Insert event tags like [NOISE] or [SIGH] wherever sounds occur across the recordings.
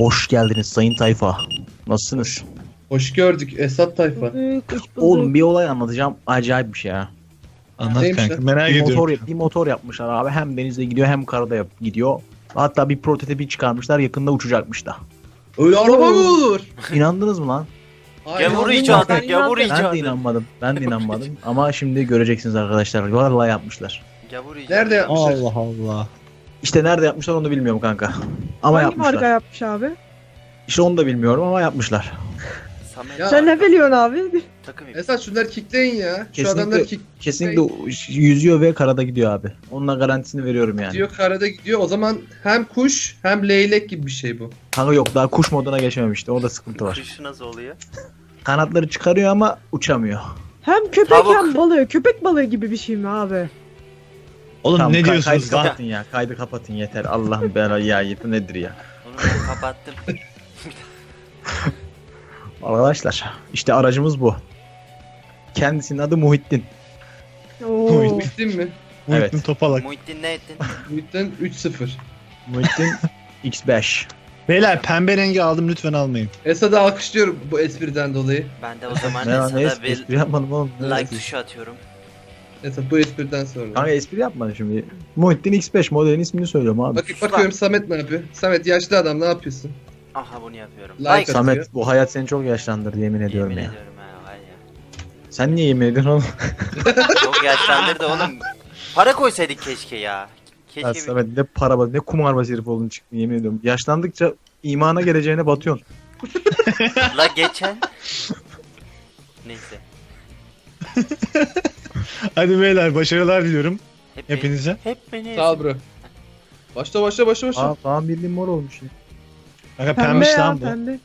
Hoş geldiniz sayın tayfa. Nasılsınız? Hoş gördük Esat tayfa. Bulduk. Oğlum bir olay anlatacağım. Acayip bir şey ha. Anlat Neymiş kanka lan? merak Bir ediyorum. motor, yap- bir motor yapmışlar abi. Hem denizde gidiyor hem karada yap gidiyor. Hatta bir prototipi çıkarmışlar yakında uçacakmış da. Öyle araba mı olur? [LAUGHS] İnandınız mı lan? Aynen. Gavur Aynen. icadı, Ben gavur Ben de icadı. inanmadım. Ben de inanmadım. Ama şimdi göreceksiniz arkadaşlar. Vallahi yapmışlar. Gavur icadı. Nerede yapmışlar? Allah Allah. İşte nerede yapmışlar onu bilmiyorum kanka. Ama Hangi yapmışlar. marka yapmış abi? İşte onu da bilmiyorum ama yapmışlar. Samet Ya- Sen ne biliyorsun abi? takım Esat şunları kickleyin ya. Şu Kesinlikle- adamlar kick Kesinlikle yüzüyor ve karada gidiyor abi. Onunla garantisini veriyorum yani. diyor karada gidiyor. O zaman hem kuş hem leylek gibi bir şey bu. Kanka yok daha kuş moduna geçememişti. Orada sıkıntı var. Kışı nasıl oluyor? Kanatları çıkarıyor ama uçamıyor. Hem köpek Tavuk. hem balığı. Köpek balığı gibi bir şey mi abi? Oğlum Tamam, ne ka- diyorsunuz Kaydı lan? kapatın ya. Kaydı kapatın yeter. Allah'ım belayı ya. Bu nedir ya? Onu ben kapattım. [LAUGHS] Arkadaşlar işte aracımız bu. Kendisinin adı Muhittin. Oo. Bittin mi? Evet. Evet. Topalak. Muhittin ne ettin? Muhittin 3-0. Muhittin [LAUGHS] X5. Beyler pembe rengi aldım lütfen almayın. Esad'ı alkışlıyorum bu espriden dolayı. Ben de o zaman Ne ne espri, bir espri yapmadım oğlum. Ne like espri? tuşu atıyorum. Esat bu espriden sonra. Kanka espri yapmadım şimdi. Muhittin X5 modelin ismini söylüyorum abi. Bak, bakıyorum Samet ne yapıyor? Samet yaşlı adam ne yapıyorsun? Aha bunu yapıyorum. Like Like. at- Samet bu hayat seni çok yaşlandırdı yemin ediyorum Yemin ya. ediyorum ha ya. Sen niye yemin ediyorsun oğlum? [LAUGHS] Çok yaşlandırdı oğlum. Para koysaydık keşke ya. Ya Keşke bir... Samet ne para bas- ne kumarbaz herif oldun çıktın yemin ediyorum. Yaşlandıkça imana geleceğine batıyorsun. [LAUGHS] La geçen. Neyse. [LAUGHS] Hadi beyler başarılar diliyorum Hep beni, hepinize. hep beni. Sağ ol bro. Başla başla başla başla. Aa falan bildiğin mor olmuş ya. Kanka Pembe pembiş ya lan bu. pembe.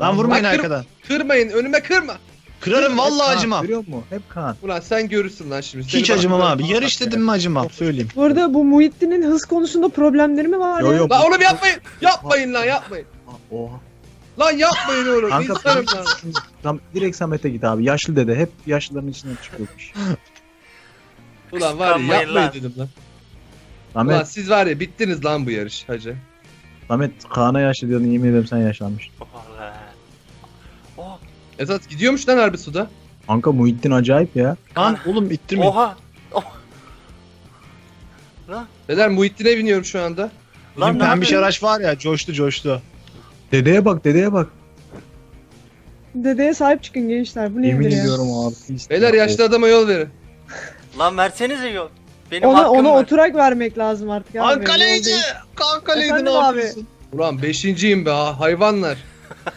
Lan vurmayın Bak, kır- arkadan. Kırmayın önüme kırma. Kırarım vallahi Kaan, acımam. Görüyor musun? Hep kan. Ulan sen görürsün lan şimdi. Seni Hiç bak- acımam abi. Yarış dedim mi acımam söyleyeyim. Bu arada bu Muhittin'in hız konusunda problemleri mi var Yo ya? yo. Lan oğlum yapmayın. Yapmayın lan yapmayın. Oha. Lan yapmayın oğlum. Kanka İnsanım lan. Tam direkt Samet'e git abi. Yaşlı dede hep yaşlıların içinden çıkıyormuş. [LAUGHS] Ulan var ya Kıskanmayın yapmayın lan. dedim lan. Samet, Ulan siz var ya bittiniz lan bu yarış hacı. Samet Kaan'a yaşlı diyordun yemin ederim sen yaşlanmış. Allah. Oh, Esat gidiyormuş lan harbi suda. Kanka Muhittin acayip ya. Lan oğlum ittirmeyin. oha. Oh. Lan. Beyler Muhittin'e biniyorum şu anda. Lan Bizim ne pembiş yapıyorsun? araç var ya coştu coştu. Dedeye bak dedeye bak. Dedeye sahip çıkın gençler. Bu Yemin nedir ya? ediyorum abi. Beyler yaşlı adama yol verin. Lan versenize yol. Benim Ona, hakkım ona var. oturak vermek lazım artık abi. Ankaleyci! Yol değil. Kankaleydi Efendim ne abi? yapıyorsun? Ulan beşinciyim be ha hayvanlar.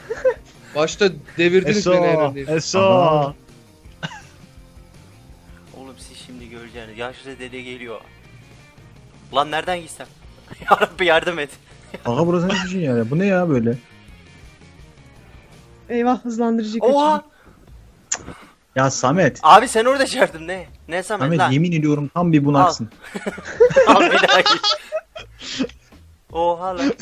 [LAUGHS] Başta devirdiniz beni Eso, evrendeyiz. Eso. Aha. Oğlum siz şimdi göreceksiniz. Yaşlı dede geliyor. Lan nereden gitsem? [LAUGHS] ya Rabbi yardım et. [LAUGHS] Aga burası ne şey yani? Bu ne ya böyle? Eyvah hızlandırıcı kaçırdım. Oha. Ya Samet. Abi sen orada çağırdın ne? Ne Samet, Samet lan? yemin ediyorum tam bir bunaksın. [LAUGHS] Al bir daha git. Oha lan.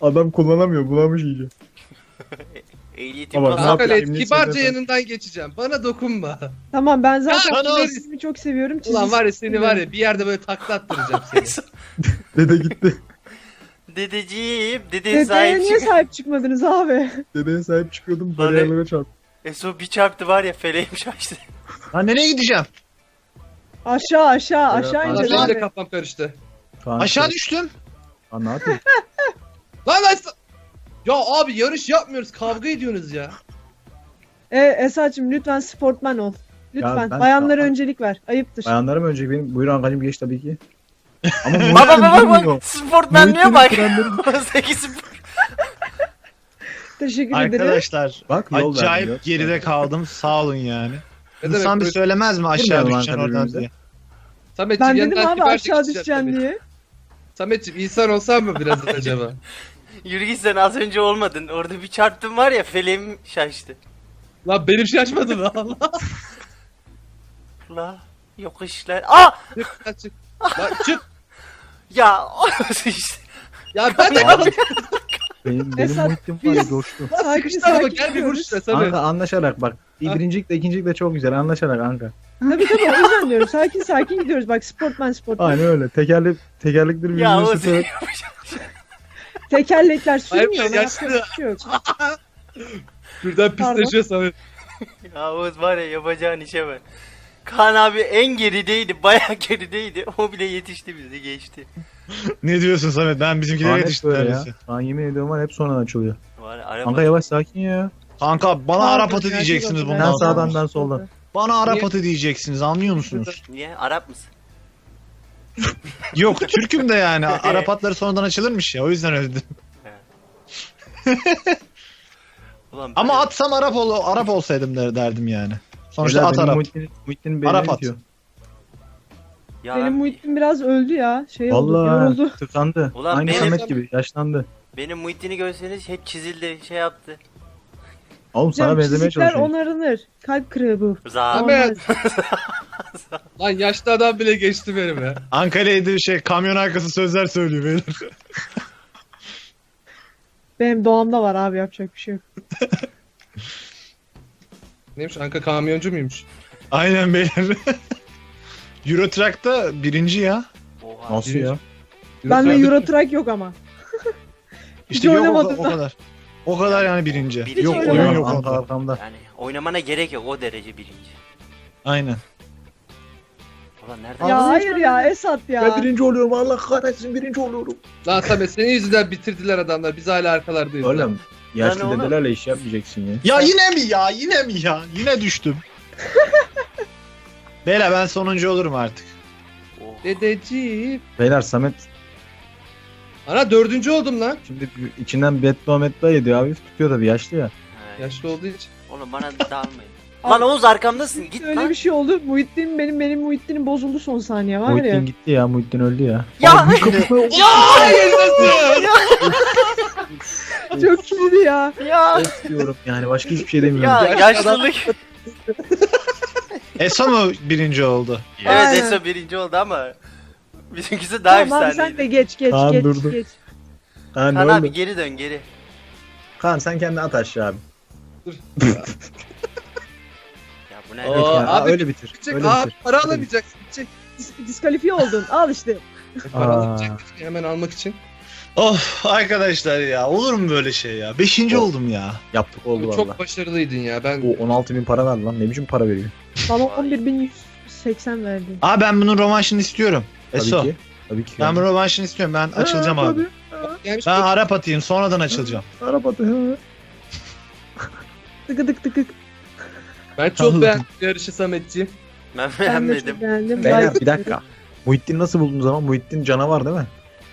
Adam kullanamıyor bulamış iyice. [LAUGHS] Ehliyetim nasıl? ne Emniyet kibarca yanından geçeceğim. Bana dokunma. Tamam ben zaten Thanos! resmi çok seviyorum. Ulan çizgisi var ya seni var ya bir yerde böyle takla attıracağım seni. [LAUGHS] Dede gitti. Dedeciğim, dede Dedeye sahip niye çık. sahip çıkmadınız abi? Dedeye sahip çıkıyordum bariyerlere çarptı. Eso bir çarptı var ya feleğim şaştı. Lan nereye gideceğim? Aşağı aşağı aşağı Kaan, Ulan ineceğiz benim de abi. kafam karıştı. Kaan, Aşağı düştüm. Lan ne yapıyorsun? [LAUGHS] Lan lan Ya abi yarış yapmıyoruz kavga ediyorsunuz ya. E, Esat'cığım lütfen sportman ol. Lütfen. ben- Bayanlara öncelik ver. Ayıptır. Bayanlarım önce benim. Buyurun Ankara'cığım geç tabii ki. [LAUGHS] Ama baba baba bak. Sportmenliğe bak. Muhittin'in 8 spor. Teşekkür ederim. Arkadaşlar Bak, yol verdim, acayip gör. geride kaldım sağ olun yani. Ne demek İnsan bir böyle- söylemez mi aşağı Vurmayalım düşeceksin oradan diye. Sametciğim Ben dedim abi aşağı tabii. diye. Sametciğim insan olsam mı biraz [LAUGHS] acaba? Yürü git sen az önce olmadın. Orada bir çarptım var ya feleğim şaştı. Lan benim şaşmadı mı Allah? La yokuşlar. Aa! Çık lan çık. Lan çık. Ya [LAUGHS] işte. Ya ben de [LAUGHS] benim, benim Esat, var ya biz- coştu. Sıkıştı ama gel bir vuruş da Samet. Kanka anlaşarak bak. Bir birincilikle ikincilikle çok güzel anlaşarak Anka. Tabii tabii o yüzden diyorum. Sakin sakin gidiyoruz. Bak sportman sportman. Aynen öyle. Tekerlek, tekerlekleri Ya birbirine o süperek. Tekerlekler sürmüyor. Hayır, ona yaşlı. yapacak bir şey yok. [LAUGHS] Birden pisleşiyor Samet. Ya Oğuz var ya yapacağın işe bak. Kaan abi en gerideydi. Bayağı [LAUGHS] gerideydi. O bile yetişti bizi geçti. [LAUGHS] Ne diyorsun Samet? Ben bizimkilere Kaan hep yetiştim böyle ya. neredeyse. Kaan yemin ediyorum var hep sonradan açılıyor. Var araba. Kanka yavaş sakin ya. Kanka bana Arap atı diyeceksiniz bundan Ben sonra. sağdan ben soldan. Bana Arap atı diyeceksiniz anlıyor musunuz? [LAUGHS] Niye? Arap mısın? Yok Türk'üm de yani. Arap atları sonradan açılırmış ya o yüzden öyle dedim. Ulan Ama böyle- atsam Arap ol Arap olsaydım der, derdim yani. Sonuçta Beyler, at Arap. Muhittin, Muhittin beni Arap at. itiyor. Ya Benim ben- Muhittin biraz öldü ya. Şey oldu, Vallahi yoruldu. [LAUGHS] tıkandı. Ulan Aynı benim- Samet gibi yaşlandı. benim Muhittin'i görseniz hep çizildi şey yaptı. Oğlum sana Hocam benzemeye çizikler çalışıyor. onarılır. Kalp kırığı bu. Za. Olmaz. [LAUGHS] Lan yaşlı adam bile geçti beni be. Ankara'ya bir şey kamyon arkası sözler söylüyor beyler. Benim doğamda var abi yapacak bir şey yok. [LAUGHS] Neymiş Anka kamyoncu muymuş? Aynen beyler. [LAUGHS] Euro Truck'ta birinci ya. Oha. Nasıl ya? Bende Euro Truck yok ama. İşte [LAUGHS] Hiç yok o, oynamadım o da. kadar. O kadar yani birinci. Birinci yok oynamadım. oyun yok Kanka onda. arkamda. Yani oynamana gerek yok o derece birinci. Aynen. Ulan nereden? Ya Ağzını hayır ya Esat ya. Ben birinci oluyorum Allah kahretsin birinci oluyorum. Lan Samet senin yüzünden bitirdiler adamlar. Biz hala arkalardayız. lan. Oğlum yaşlı oğlum. dedelerle iş yapmayacaksın ya. Ya yine mi ya? Yine mi ya? Yine düştüm. [LAUGHS] Beyler ben sonuncu olurum artık. Oh. Dedeciğim. Beyler Samet Ana dördüncü oldum lan. şimdi bir- içinden beddua meddua ediyor abi tutuyor da bir yaşlı ya. He. Yaşlı olduğu için. Oğlum bana dağılmayın. [LAUGHS] Lan Oğuz arkamdasın git Öyle lan. bir şey oldu. Muhittin benim benim Muhittin'im bozuldu son saniye var ya. Muhittin gitti ya Muhittin öldü ya. Ya Çok iyiydi [LAUGHS] ya. ya diyorum yani başka hiçbir şey demiyorum. ya yaşlılık. [LAUGHS] Eso mu birinci oldu? evet Aynen. Eso birinci oldu ama bizimkisi daha Tamam abi sen de efsaneydi. geç geç Kaan geç durdu. geç. Ha, Kaan oldu? abi geri dön geri. Kaan sen kendini at aşağı abi. Ya bu ne? Oo, Evet, yani, abi, öyle bitir. Gidecek. Öyle bitir. para alamayacaksın. Gidecek. Dis- diskalifiye oldun. Al işte. Para Aa. alamayacak. Hemen almak için. Of arkadaşlar ya olur mu böyle şey ya? Beşinci Of. oldum ya. Yaptık oldu valla. Çok başarılıydın ya. Ben O 16 bin para verdi lan ne biçim para veriyor. Bana Vay. 11.180 verdi. Aa ben bunun rövanşını istiyorum. Tabii Eso. ki. Tabii ki. Ben bunun rövanşını istiyorum. Ben açılacağım Ha, abi. gelmiş Ben Arap atayım sonradan açılacağım. Arabada ha. Tıkı tık tıkı. Ben çok beğendim yarışı Sametciğim. Ben Ben de beğenmedim. çok beğendim. Beyler Like bir dakika. Muhittin nasıl buldunuz ama Muhittin canavar değil mi?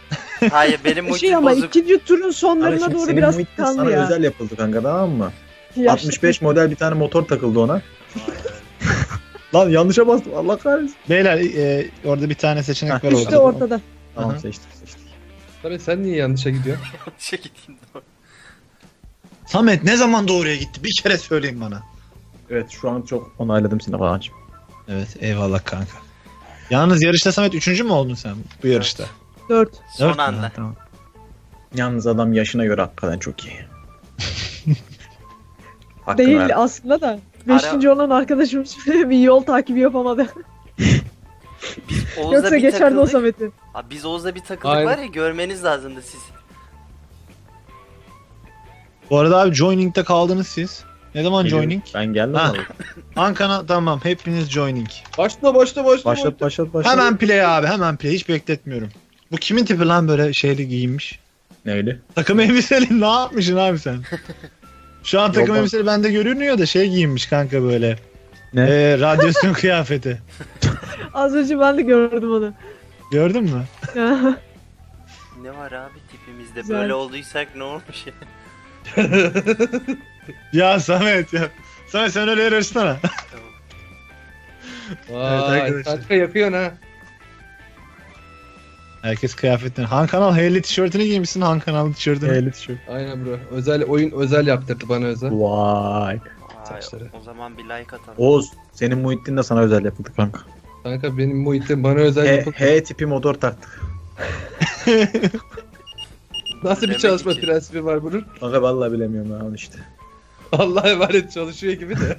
[LAUGHS] Hayır benim Şey Muhittin ama bozuk. ikinci turun sonlarına şimdi doğru senin biraz Muhittin tıkandı sana ya. özel yapıldı kanka tamam mı? Yaşlı 65 model bir tane motor takıldı ona. [LAUGHS] Lan yanlışa bastım Allah kahretsin. Beyler e, orada bir tane seçenek var İşte orada. ortada. Tamam Aha. seçtik seçtik. Samet sen niye yanlışa gidiyorsun? [LAUGHS] Şey gideyim doğru. Samet ne zaman doğruya gitti? Bir kere söyleyin bana. Evet şu an çok onayladım seni falan. Evet eyvallah kanka. Yalnız yarışta Samet üçüncü mü oldun sen bu yarışta? 4. Son Dört mü? anda. Ha, Tamam. Yalnız adam yaşına göre hakikaten çok iyi. [LAUGHS] Hakkını Değil ver. aslında da. Beşinci olan arkadaşımız bir yol takibi yapamadı. [LAUGHS] Biz Oğuz'la Yoksa bir geçerdi o takıldık. Samet'i. Abi biz Oğuz'la bir takıldık Aynen. var ya görmeniz lazımdı siz. Bu arada abi joining'de kaldınız siz. Ne zaman Geliyorum. joining? Ben geldim Ha. abi. [LAUGHS] Ankara tamam hepiniz joining. Başla başla başla. Başlat başlat başlat. Hemen play abi hemen play hiç bekletmiyorum. Bu kimin tipi lan böyle şeyli giyinmiş? Neydi? Takım elbiseli ne yapmışsın abi sen? Şu an takım Yok, elbiseli bende görünüyor da şey giyinmiş kanka böyle. Ne? Ee, radyasyon [LAUGHS] kıyafeti. Az önce ben de gördüm onu. Gördün mü? [LAUGHS] Ne var abi tipimizde Güzel. böyle olduysak ne olmuş ya? [LAUGHS] Ya Samet ya. Samet sen öyle yarışsana. Evet Vay arkadaşlar. kanka yakıyorsun ha. Herkes kıyafetini. Han Kanal heyli tişörtünü giymişsin Han Kanal tişörtünü. Elit şu. Aynen bro. Özel oyun özel yaptırdı bana özel. Vay. Vay, Saçları. o zaman bir like atalım. Oğuz senin Muhittin de sana özel yapıldı kanka. Kanka benim Muhittin bana özel H, yapıldı. H tipi motor taktık. [LAUGHS] Nasıl bir Demek çalışma ki. prensibi var bunun? Kanka vallahi bilemiyorum ya onu işte. Allah'a emanet çalışıyor gibi de.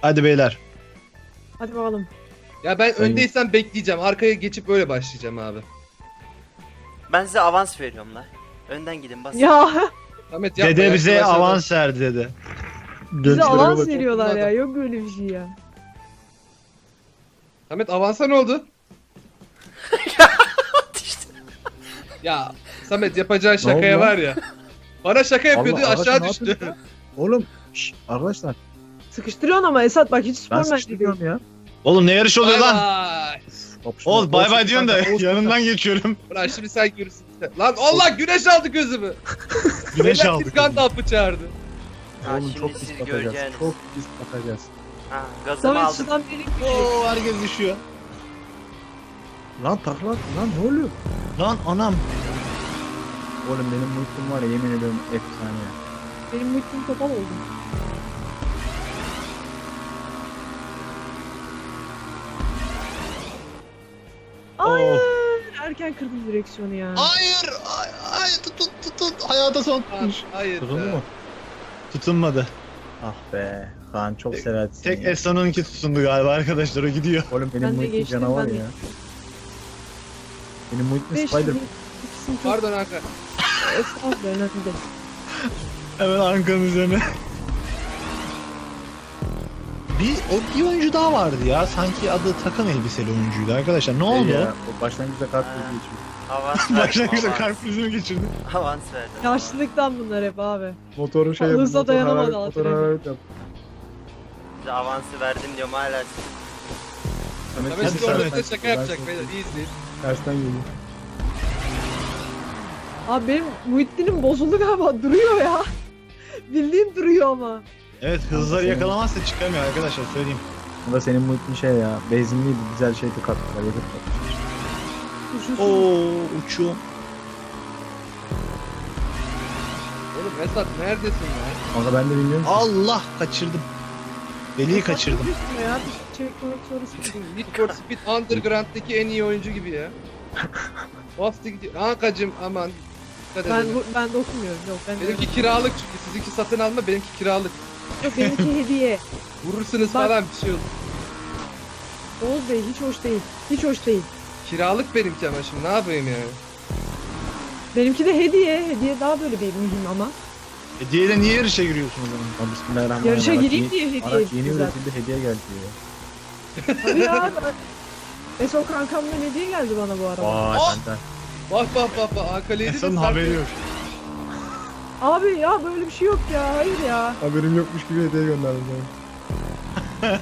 Hadi beyler. Hadi bakalım. Ya ben Sayın- öndeysem bekleyeceğim. Arkaya geçip öyle başlayacağım abi. Ben size avans veriyorum lan. Önden gidin basın. Ya Samet yapma Dede ya, bize yavaş yavaş. avans verdi dede. bize avans bak. veriyorlar ya. Yok böyle bir şey ya. Samet avansa ne oldu? İşte. [LAUGHS] Ya Samet yapacağın şakaya oldu var ya. Bana şaka yapıyordu Allah, aşağı düştü. yapıyorsun Oğlum şş, arkadaşlar Sıkıştırıyorsun ama Esat bak hiç ben sporman gibi. sıkıştırıyorum ya. Oğlum ne yarış oluyor Bay lan? bay. Kapışma. Oğuz bay bay diyorsun da yanından geçiyorum. [LAUGHS] Ulan şimdi sen görürsün. Lan Allah güneş aldı gözümü. [LAUGHS] Güneş aldık. Fiskan tampı çağırdı. Ha, Oğlum şimdi çok siz pis bakacağız. göreceğiniz. Çok pis bakacağız. Ha, gazımı Samet aldım. sudan benim düşüyor. Oo herkes düşüyor. Lan takla lan ne oluyor? Lan anam. Oğlum benim muhittim var ya yemin ediyorum efsane. Benim muhittim topal oldu. Erken kırdım direksiyonu ya. Hayır. Ay, ay tut tut tut tut. Hayata son tutmuş. hayır. Tutundu mu? Tutunmadı. Ah be. Kaan çok seversin Tek ya. Esra'nınki tutundu galiba arkadaşlar o gidiyor. Oğlum benim Ben de muhittim geçtim, canavar ben de ya. Benim muhittim Beş Spider. bin- ikisini Pardon Hakan. estağfurullah önemli değil. Hemen Anka'nın üzerine. Bir, o bir oyuncu daha vardı ya. Sanki adı takım elbiseli oyuncuydu arkadaşlar. Ne oldu? Şey o? ya, o başlangıçta kart krizi geçiyor. Avans [LAUGHS] verdim. Başlangıçta avans. kalp krizi mi geçirdi? Avans verdim. Yaşlılıktan bunlar hep abi. Motoru şey Hızla motor dayanamadı hararet- altına. motor hararet yaptı. Size avansı verdim diyorum hala. Samet Samet kesin orada tersten şaka yapacak beyler. İyi izleyin. Tersten geliyor. Abi benim Muhittin'im bozuldu galiba duruyor ya. [LAUGHS] Bildiğin duruyor ama. Evet hızları yakalamazsa çıkamıyor arkadaşlar söyleyeyim. Bu da senin muhitin şey ya. Benzinliydi güzel şey tık attılar. Yakıt attılar. Koşuyorsun. Oo uçuyorum. Oğlum Esat neredesin ya? Kanka ben de bilmiyorum. ki. Allah kaçırdım. Deliği Esat kaçırdım. üstüne ya. Bir çevirmek sorusu. Need for Speed Underground'daki en iyi oyuncu gibi ya. [LAUGHS] Bastı gidiyor. Hankacım aman. Dikkat Ben edin. bu, ben de okumuyorum. Yok ben de. Benimki kiralık çünkü sizinki satın alma benimki kiralık. Yok benimki [LAUGHS] hediye. Vurursunuz Bak. falan bir şey olur. Oğuz Bey hiç hoş değil. Hiç hoş değil. Kiralık benimki ama şimdi ne yapayım yani? Benimki de hediye. Hediye daha böyle bir mühim ama. Hediyeyle niye yarışa giriyorsun o zaman? Bismillahirrahmanirrahim. Yarışa Araç gireyim yeni- diye hediye Araç yeni zaten. üretildi hediye geldi ya. Tabii ya. ben- Eso kankamdan hediye geldi bana bu araba. Vay Oh! benden. Bak bak bak bak Ankara'ydı Esra'nın haberi yok. Abi ya böyle bir şey yok ya. Hayır ya. Haberim yokmuş gibi hediye gönderdim ben.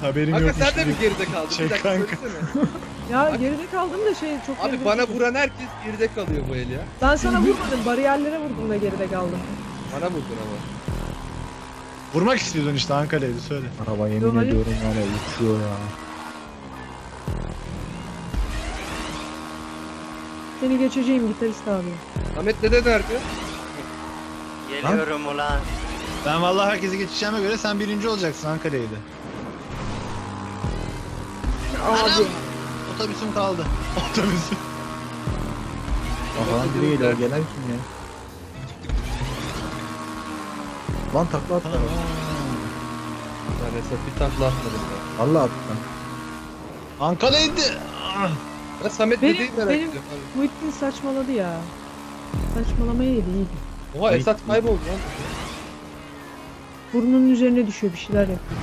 [LAUGHS] Haberim Kanka yokmuş sen de mi gibi. geride kaldın? Şey bir dakika kanka. söylesene. [LAUGHS] Ya geride kaldım da şey çok Abi geride bana vuran herkes geride kalıyor bu el ya. Ben sana vurmadım. Bariyerlere vurdum da geride kaldım. Bana vurdun ama. Vurmak istiyordun işte Ankara'ydı söyle. Araba yemin hayır. ediyorum var ya uçuyor ya. Seni geçeceğim gitarist abi. Ahmet dede nerede? Geliyorum ulan. Ben vallahi herkesi geçeceğime göre sen birinci olacaksın Ankara'ydı. Abi. Otobüsüm kaldı. [LAUGHS] Otobüsüm. Bakalım biri geliyor. O gelen kim ya? Lan takla attı. Lan Esat bir takla atmadım ya. Allah attı lan. Ankara'ydı. Ah. Ben Samet Benim- dedeyi merak benim- ediyorum. Muhittin saçmaladı ya. Saçmalamaya değil. Oha Esat kayboldu lan. Burnunun üzerine düşüyor bir şeyler yapıyor.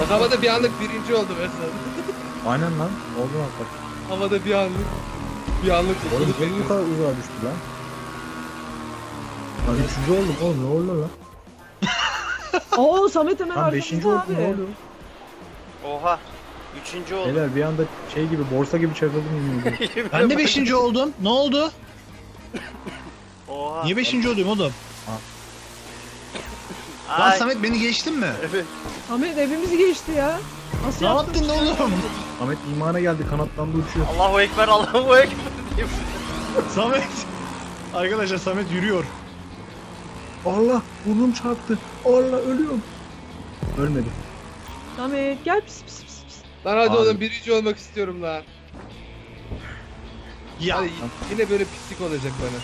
Bak havada bir anlık birinci oldum Esat. [LAUGHS] Aynen lan. Oldu lan bak. havada bir anlık. Bir anlık Oğlum niye bu kadar uzağa düştü lan? Lan üçüncü oldum oğlum ne oluyor lan? [LAUGHS] Oo Samet hemen Lan arkamızda beşinci oldum abi. ne oluyor? Oha. Üçüncü oldum. Beyler bir anda şey gibi borsa gibi yemin ediyorum. [LAUGHS] Ben de beşinci oldum. Ne oldu? Oha. Niye beşinci oldum oğlum? [LAUGHS] Lan Ay. Samet beni geçtin mi? Evet. Samet evimizi geçti ya. Nasıl Ne yaptın? yaptın oğlum? Ahmet imana geldi kanatlandı uçuyor. Allahu Ekber Allahu Ekber diyeyim. [LAUGHS] Samet. Arkadaşlar Samet yürüyor. Allah burnum çarptı. Allah ölüyorum. Ölmedi. Samet gel pis pis pis pis. Lan hadi Abi. oğlum birinci olmak istiyorum lan. Ya. Hadi yine böyle pislik olacak bana.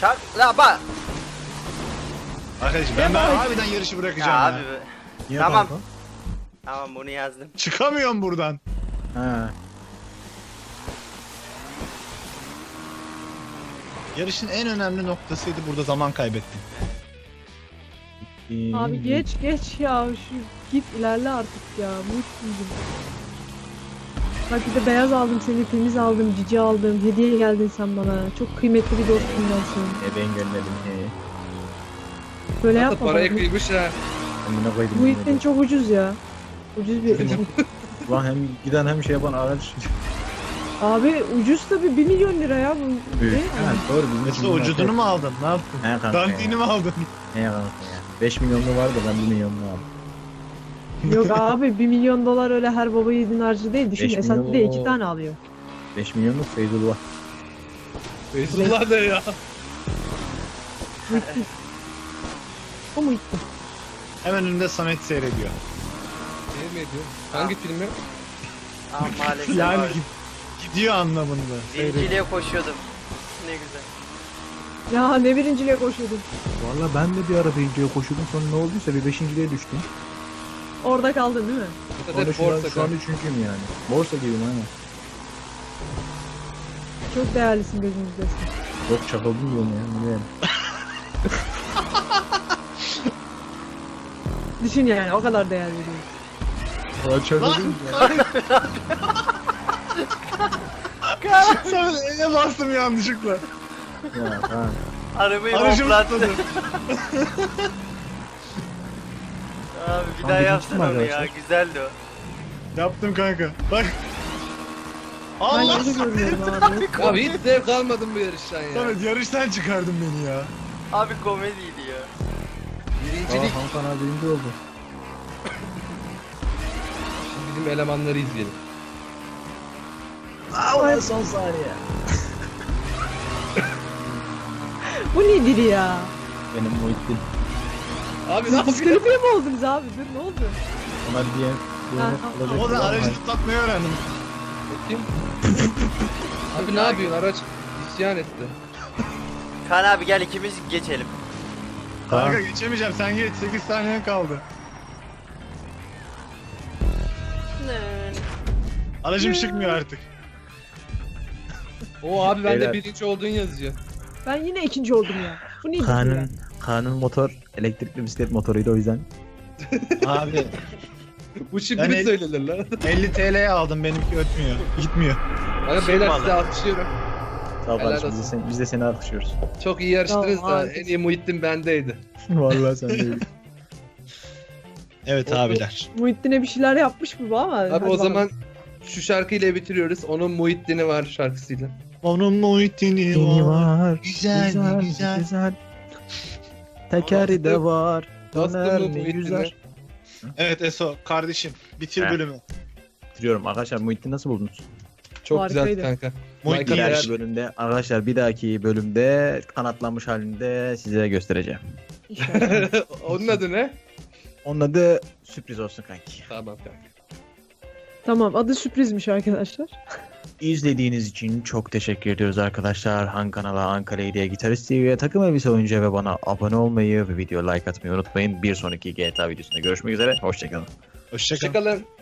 Çak. La bak. Arkadaşım ben, ben harbiden yarışı Ya bırakacağım ya. abi. be. Niye Tamam. kanka? Tamam bunu yazdım. Çıkamıyorum buradan. He. Yarışın en önemli noktasıydı burada zaman kaybettim. Abi geç geç ya şu git ilerle artık ya Muhittin'cim. Bak bir de beyaz aldım seni temiz aldım cici aldım hediye geldin sen bana çok kıymetli bir dostum ben senin. E ben gönderdim. He. Böyle Hatta yapma parayı bana. kıymış ha. Amına koydum. Muhittin çok ucuz ya. Ucuz bir [LAUGHS] Lan hem giden hem şey yapan araç. Abi ucuz tabi 1 milyon lira ya bu. Büyük. Ne? Ha, doğru bizim Mesela ucudunu mu aldın? Ne yaptın? He kanka Dandini ya. mi aldın? He kanka ya. 5 milyonlu var da ben 1 milyonlu aldım. Yok [LAUGHS] abi 1 milyon dolar öyle her baba yiğidin harcı değil. Düşün Beş Esat bir de milyon. iki tane alıyor. 5 milyonluk Feyzul var. Feyzullah da ya. O Muhittin. Hemen önünde Samet seyrediyor. Şey mi ediyor? Hangi filmi? Aa, maalesef [LAUGHS] Yani abi. gid- gidiyor anlamında. Seyrediyor. Zincirliğe koşuyordum. Ne güzel. Ya ne birinciliğe koşuyordun. Valla ben de bir ara birinciye koşuyordum sonra ne olduysa bir beşinciliğe düştüm. Orada kaldın değil mi? Hep şu an, borsa şu an kan. üçüncüyüm yani. Borsa gibiyim aynen. Çok değerlisin gözümüzdesin. Yok çakıldım diyorum ya. Ne yani? [LAUGHS] Düşün yani o kadar değer veriyorum. Ulan çakıldım ya. Samet eline bastım yanlışlıkla. Ya kanka. Arabayı Aracım hoplattı. [LAUGHS] Abi bir daha yapsana onu ya. arkadaşlar. Güzeldi o. Yaptım kanka. Bak. Allah yolu görmüyorum [LAUGHS] abi. Abi hiç zevk almadım bu yarıştan ya. Samet yarıştan çıkardın beni ya. Abi komediydi ya. Birincilik. Aa Hakan abi birinci oldu. Şimdi bizim elemanları izleyelim. Aa son saniye. Bu nedir ya? Benim Muhittin. Abi ne yapıyorsun? diskalifiye mi oldunuz abi? Dur ne oldu? Ona diye Ha, olacak. O da bir aracı tutlatmayı öğrendim. Bakayım. Abi ne yapıyorsun? Araç isyan etti. Kaan abi gel ikimiz geçelim. Kanka geçemeyeceğim. Sen geç. 8 saniyen kaldı. Aracım çıkmıyor artık. O abi bende Beyler. birinci olduğun yazıyor. Ben yine ikinci oldum ya. Bu nedir ya? Kaan'ın Kaan'ın motor elektrikli bisiklet motoruydu o yüzden. Abi [LAUGHS] Bu şimdi Ben mi el- söylenir lan? [LAUGHS] 50 TL'ye aldım benimki ötmüyor. Gitmiyor. Bana beyler size alkışlıyorum. Sağ ol Helal kardeşim biz de, olsun. seni, biz de seni alkışlıyoruz. Çok iyi yarıştınız Tamam, da harikasın. en iyi Muhittin bendeydi. [LAUGHS] Vallahi sen de Evet O- abiler. Muhittin'e bir şeyler yapmış bu ama. Abi hadi o bakalım. zaman şu şarkıyla bitiriyoruz. Onun Muhittin'i var şarkısıyla. Onun muhitini var. Güzel, güzel, güzel. güzel. Tekeri de var. Döner mı ne güzel. Evet Eso kardeşim bitir He. bölümü. Bitiriyorum arkadaşlar Muhittin nasıl buldunuz? Çok Harikaydı. güzeldi kanka. Muhittin Bir bölümde arkadaşlar bir dahaki bölümde kanatlanmış halinde size göstereceğim. İnşallah. [LAUGHS] Onun adı ne? Onun adı sürpriz olsun kanki. Tamam kanka. tamam adı sürprizmiş arkadaşlar. İzlediğiniz için çok teşekkür ediyoruz arkadaşlar. Han kanala Ankara Hediye Gitarist TV'ye takım elbise oyuncuya ve bana abone olmayı ve video like atmayı unutmayın. Bir sonraki GTA videosunda görüşmek üzere. Hoşçakalın. Hoşçakalın. Hoşçakalın.